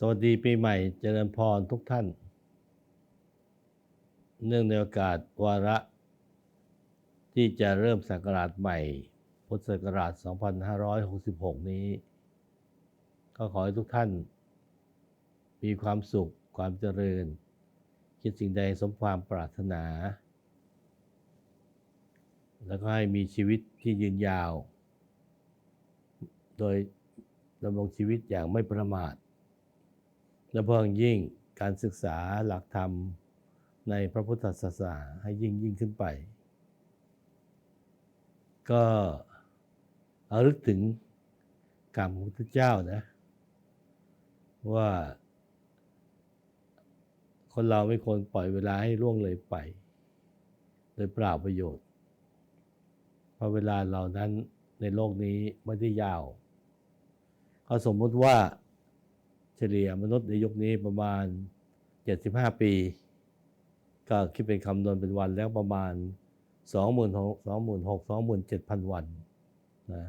สวัสดีปีใหม่เจริญพรทุกท่าน เนื่องในโอกาสวาระ ที่จะเริ่มศักราชใหม่ พุทธศักราช 2566 นี้ ก็ขอให้ทุกท่าน มีความสุขความเจริญ คิดสิ่งใดสมความปรารถนา แล้วก็ให้มีชีวิตที่ยืนยาว โดยดำรงชีวิตอย่างไม่ประมาท และเพิ่งยิ่งการศึกษาหลักธรรมในพระพุทธศาสนาให้ยิ่งยิ่งขึ้นไป ก็เอาลึกถึงกรรมของพระพุทธเจ้านะ ว่าคนเราไม่ควรปล่อยเวลาให้ล่วงเลยไป โดยเปล่าประโยชน์ เพราะเวลาเหล่านั้นในโลกนี้ไม่ได้ยาวเขาสมมติว่า เฉลี่ยมนุษย์ในยุคนี้ประมาณ 75 ปี ก็คิดเป็นคำนวณเป็นวันแล้วประมาณ 26,000 26,000 27,000 วันนะ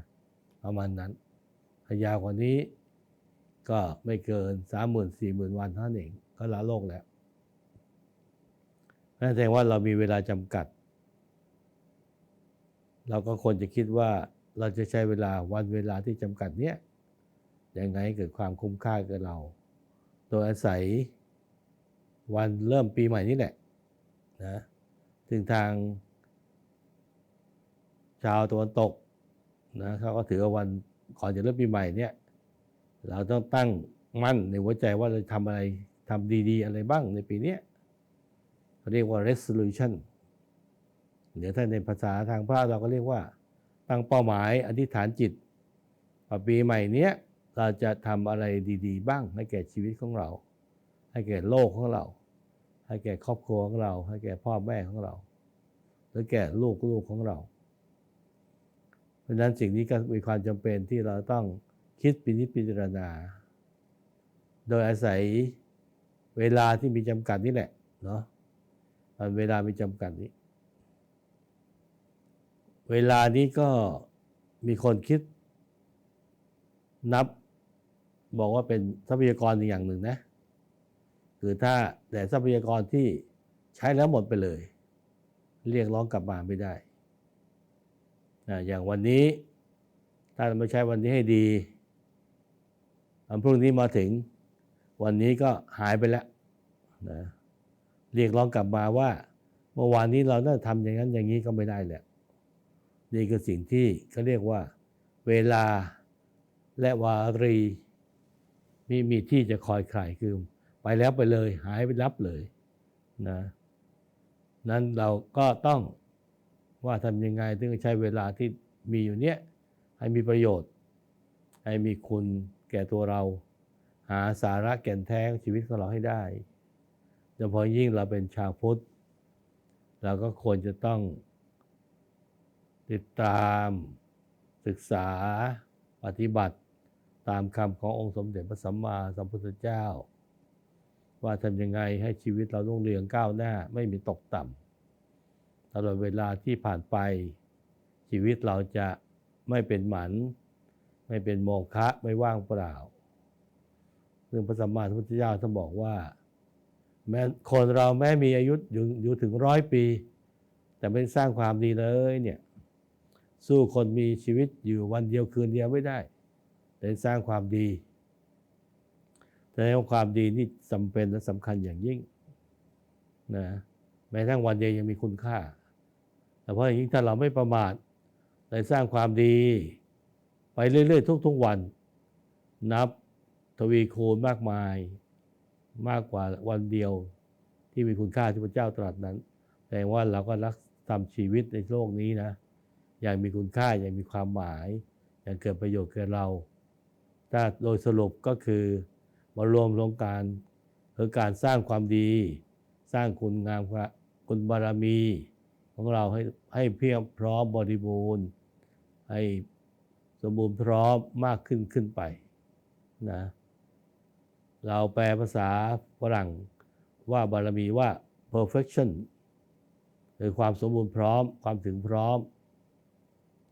ประมาณนั้นถ้ายาวกว่านี้ก็ไม่เกิน 30,000 40,000 วันเท่านั้นเองก็ละโลกแล้วนั่นแสดงว่าเรามีเวลาจำกัด เราก็ควรจะคิดว่าเราจะใช้เวลาวันเวลาที่จำกัดเนี้ย ยังไงให้เกิดความคุ้มค่ากับเรา โดยอาศัยวันเริ่มปีใหม่นี่แหละนะถึงทาง ชาวตะวันตกนะเขาก็ถือว่าวันก่อนจะเริ่มปีใหม่เนี่ย เราต้องตั้งมั่นในหัวใจว่าเราทำอะไรทำดี ๆ อะไรบ้างในปีนี้เขาเรียกว่า resolution เดี๋ยวถ้าในภาษาทางพระเราก็เรียกว่า ตั้งเป้าหมายอธิษฐานจิตว่าปีใหม่เนี้ย เราจะทำอะไรดี ๆ บ้าง ให้แก่ชีวิตของเรา ให้แก่โลกของเรา ให้แก่ครอบครัวของเรา ให้แก่พ่อแม่ของเรา หรือแก่ลูกลูกของเรา เพราะฉะนั้นสิ่งนี้ก็มีความจำเป็นที่เราต้องคิดปินิจพิจารณา โดยอาศัยเวลาที่มีจำกัดนี่แหละเนาะมันเวลามีจำกัดนี้ เวลานี้ก็มีคนคิดนับ บอกว่าเป็นทรัพยากรอย่างหนึ่งนะคือถ้าแต่ทรัพยากรที่ใช้แล้วหมดไปเลย เรียกร้องกลับมาไม่ได้นะอย่างวันนี้ ถ้าเราไม่ใช้วันนี้ให้ดีวันพรุ่งนี้มาถึง วันนี้ก็หายไปแล้วนะเรียกร้องกลับมาว่าเมื่อวานนี้เราได้ทำอย่างนั้นอย่างนี้ก็ไม่ได้แหละนี่คือสิ่งที่เขาเรียกว่า เวลาและวารี มีมีที่จะคอยใครคือ ไปแล้วไปเลย หายไปรับเลยนะนั้นเราก็ต้องว่าทำยังไงถึงจะใช้เวลาที่มีอยู่เนี้ยให้มีประโยชน์ ให้มีคุณแก่ตัวเรา หาสาระแก่นแท้ของชีวิตของเราให้ได้โดยเฉพาะยิ่งเราเป็นชาวพุทธเราก็ควรจะต้องติดตามศึกษาปฏิบัติ ตามคำขององค์สมเด็จพระสัมมาสัมพุทธเจ้า ว่าทำยังไงให้ชีวิตเรารุ่งเรืองก้าวหน้าไม่มีตกต่ำตลอดเวลาที่ผ่านไป ชีวิตเราจะไม่เป็นหมัน ไม่เป็นโมฆะไม่ว่างเปล่า ซึ่งพระสัมมาสัมพุทธเจ้าท่านบอกว่าแม้คนเราแม้มีอายุอยู่อยู่ถึงร้อยปี แต่ไม่สร้างความดีเลยเนี่ยสู้คนมีชีวิตอยู่วันเดียวคืนเดียวไม่ได้ แต่สร้างความดีแต่ความดีนี่จำเป็นและสำคัญอย่างยิ่งนะแม้ทั้งวันเดียวยังมีคุณค่า แต่เพราะอย่างยิ่งถ้าเราไม่ประมาทในสร้างความดี ไปเรื่อยๆ ทุก ๆวัน นับทวีคูณมากมายมากกว่าวันเดียวที่มีคุณค่าที่พระเจ้าตรัสนั้น แต่ว่าเราก็รักทำชีวิตในโลกนี้นะ อย่างมีคุณค่าอย่างมีความหมาย อย่างเกิดประโยชน์แก่เรา ถ้าโดยสรุปก็คือมารวมลงการคือการสร้างความดี สร้างคุณงามคุณบารมี ของเราให้ให้เพียงพร้อมบริบูรณ์ ให้สมบูรณ์พร้อมมากขึ้นขึ้นไปนะเราแปลภาษาฝรั่งว่าบารมีว่า perfection คือความสมบูรณ์พร้อมความถึงพร้อม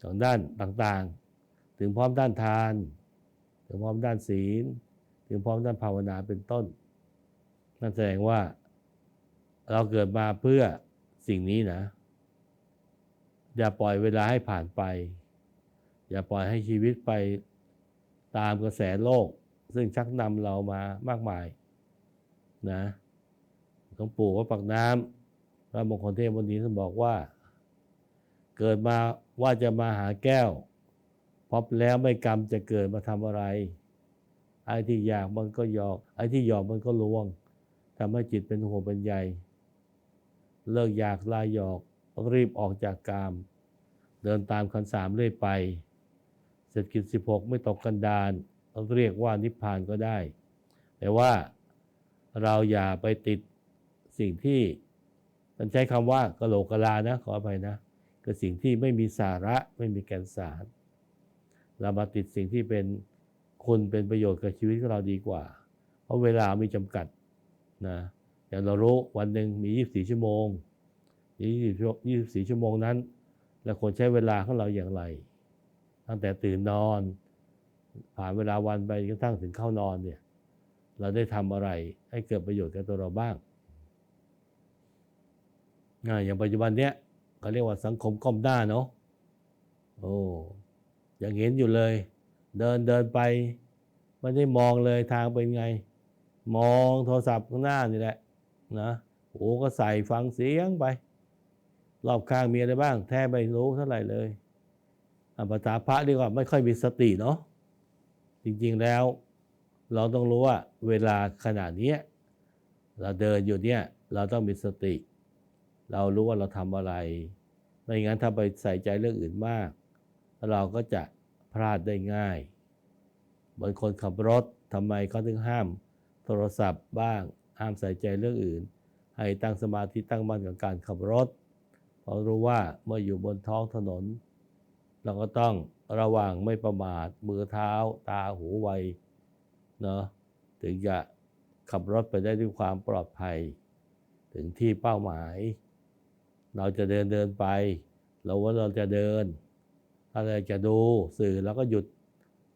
ของด้านต่างๆ ถึงพร้อมด้านทาน ถึงพร้อมด้านศีล ถึงพร้อมด้านภาวนาเป็นต้น นั่นแสดงว่าเราเกิดมาเพื่อสิ่งนี้นะ อย่าปล่อยเวลาให้ผ่านไป อย่าปล่อยให้ชีวิตไปตามกระแสโลก ซึ่งชักนำเรามามากมายนะหลวงปู่ว่าปักน้ำพระมงคลเทพวันนี้ท่านบอกว่า เกิดมาว่าจะมาหาแก้ว พบแล้วไม่กรรมจะเกิดมาทำอะไร ไอ้ที่อยากมันก็หยอก ไอ้ที่หยอกมันก็ลวงทำให้จิตเป็นห่วงเป็นใยเลิกอยากลายหยอกรีบออกจากกาม เดินตามคันสามเรื่อยไป เศรษฐกิจ 16 ไม่ตกกันดานเรียกว่านิพพานก็ได้ แต่ว่าเราอย่าไปติดสิ่งที่มันใช้คำว่ากะโหลกกะลานะขออภัยนะ คือสิ่งที่ไม่มีสาระไม่มีแก่นสาร เรามาติดสิ่งที่เป็นคุณเป็นประโยชน์กับชีวิตของเราดีกว่า เพราะเวลามีจำกัดนะอย่างเรารู้วันหนึ่งมี 24 ชั่วโมง 24 ชั่วโมงนั้นเราควรใช้เวลาของเราอย่างไร ตั้งแต่ตื่นนอน ผ่านเวลาวันไปจนกระทั่งถึงเข้านอนเนี่ยเราได้ทำอะไรให้เกิดประโยชน์กับตัวเราบ้างอ่าอย่างปัจจุบันเนี้ยเขาเรียกว่าสังคมก้มหน้าเนาะโอ้ ยังเห็นอยู่เลย เดินเดินไปไม่ได้มองเลยทางเป็นไง มองโทรศัพท์ข้างหน้านี่แหละนะโอ้ก็ใส่ฟังเสียงไป รอบข้างมีอะไรบ้าง แทบไม่รู้เท่าไหร่เลยอภาษาพระเรียกว่าไม่ค่อยมีสติเนาะจริงๆแล้ว เราต้องรู้ว่าเวลาขนาดนี้เราเดินอยู่เนี่ยเราต้องมีสติ เรารู้ว่าเราทำอะไร ไม่งั้นถ้าไปใส่ใจเรื่องอื่นมาก เราก็จะ พลาดได้ง่ายบางคนขับรถทำไมเขาถึงห้าม โทรศัพท์บ้าง ห้ามใส่ใจเรื่องอื่น ให้ตั้งสมาธิตั้งมั่นกับการขับรถ เพราะรู้ว่าเมื่ออยู่บนท้องถนน เราก็ต้องระวังไม่ประมาทมือเท้า ตาหูไวเนาะถึงจะขับรถไปได้ด้วยความปลอดภัย ถึงที่เป้าหมาย เราจะเดินเดินไป เราว่าเราจะเดิน ถ้าเราจะดูสื่อเราก็หยุด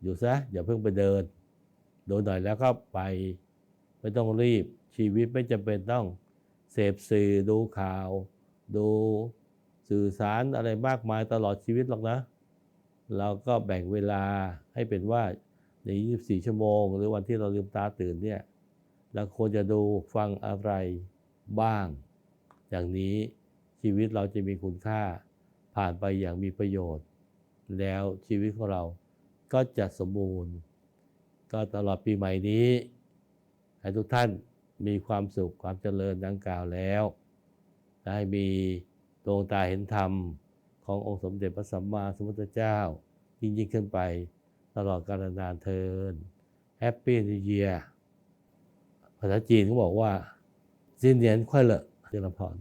หยุดซะอย่าเพิ่งไปเดินดูหน่อยแล้วก็ไปไม่ต้องรีบชีวิตไม่จำเป็นต้องเสพสื่อดูข่าว ดูสื่อสารอะไรมากมายตลอดชีวิตหรอกนะ เราก็แบ่งเวลาให้เป็นว่าใน 24 ชั่วโมง หรือวันที่เราลืมตาตื่นเนี่ยเราควรจะดูฟังอะไรบ้าง อย่างนี้ชีวิตเราจะมีคุณค่าผ่านไปอย่างมีประโยชน์ แล้วชีวิตของเราก็จะสมบูรณ์ ก็ตลอดปีใหม่นี้ ให้ทุกท่านมีความสุขความเจริญดังกล่าวแล้วและให้มีดวงตาเห็นธรรมขององค์สมเด็จพระสัมมาสัมพุทธเจ้า ยิ่งยิ่งขึ้นไปตลอดกาลนานเทินแฮปปี้นิวเยียร์ภาษาจีนเขาบอกว่าจีนเหนียนค่อยเลอะเจริญพร